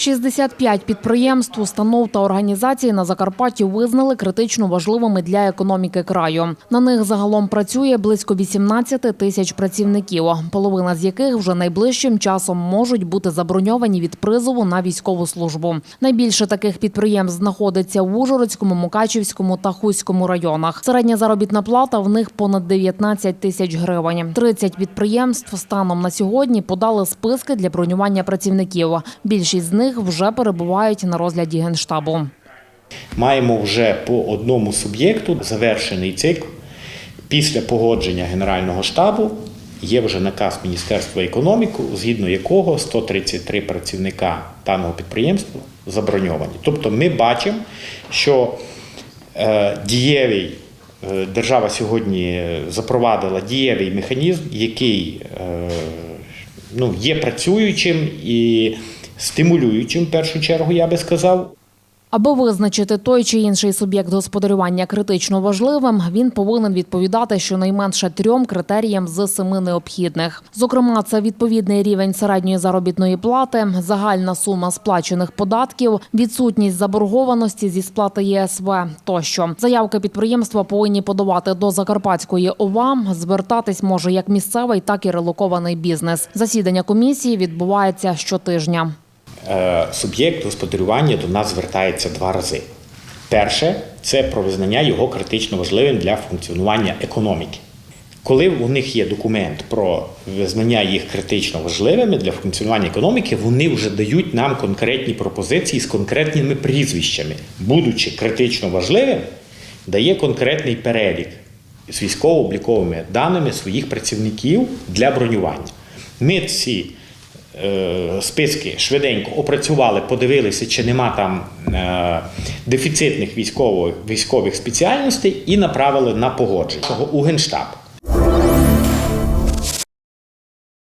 65 підприємств, установ та організацій на Закарпатті визнали критично важливими для економіки краю. На них загалом працює близько 18 тисяч працівників, половина з яких вже найближчим часом можуть бути заброньовані від призову на військову службу. Найбільше таких підприємств знаходиться в Ужгородському, Мукачівському та Хуському районах. Середня заробітна плата в них понад 19 тисяч гривень. 30 підприємств станом на сьогодні подали списки для бронювання працівників. Більшість з них вже перебувають на розгляді генштабу. Маємо вже по одному суб'єкту завершений цикл. Після погодження Генерального штабу є вже наказ Міністерства економіки, згідно якого 133 працівника даного підприємства заброньовані. Тобто ми бачимо, що е, дієвий е, держава сьогодні запровадила дієвий механізм, який е, ну, є працюючим і стимулюючим, в першу чергу, я би сказав. Аби визначити той чи інший суб'єкт господарювання критично важливим, він повинен відповідати щонайменше трьом критеріям з семи необхідних. Зокрема, це відповідний рівень середньої заробітної плати, загальна сума сплачених податків, відсутність заборгованості зі сплати ЄСВ тощо. Заявки підприємства повинні подавати до Закарпатської ОВА. Звертатись може як місцевий, так і релокований бізнес. Засідання комісії відбувається щотижня. Е, суб'єкт господарювання до нас звертається два рази. Перше це про визнання його критично важливим для функціонування економіки. Коли у них є документ про визнання їх критично важливими для функціонування економіки, вони вже дають нам конкретні пропозиції з конкретними прізвищами. Будучи критично важливим, дає конкретний перелік з військово-обліковими даними своїх працівників для бронювання. Ми ці списки швиденько опрацювали, подивилися, чи нема там е, дефіцитних військових, військових спеціальностей і направили на погодження у Генштаб.